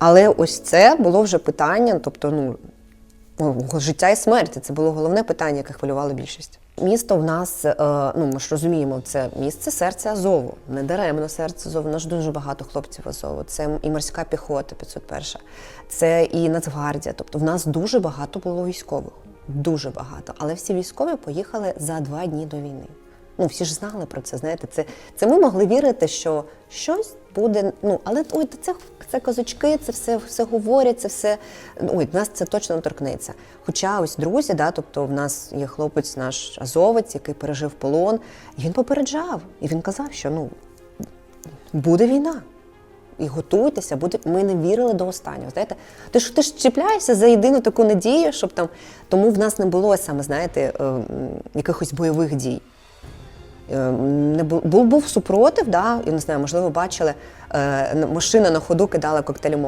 Але ось це було вже питання, тобто, ну, життя і смерті. Це було головне питання, яке хвилювало більшість. Місто в нас, е, ну ми ж розуміємо, це місце серця Азову. Не даремно серце Азову. У нас дуже багато хлопців Азову. Це і морська піхота 501, це і Нацгвардія. Тобто в нас дуже багато було військових. Дуже багато. Але всі військові поїхали за два дні до війни. Ну, всі ж знали про це. Знаєте, це, це ми могли вірити, що щось буде. Ну, але ой, це, це козачки, це все, все говорять, це все. Ой, нас це точно торкнеться. Хоча ось друзі, да, тобто в нас є хлопець, наш азовець, який пережив полон, і він попереджав. І він казав, що ну буде війна. І готуйтеся, буде. Ми не вірили до останнього. Знаєте, ти ж ти ж чіпляєшся за єдину таку надію, щоб там. Тому в нас не було саме, знаєте, е, м, якихось бойових дій. Е, Не був, був, був супротив, да, і не знаю, можливо, бачили, е, машина на ходу кидала коктейлі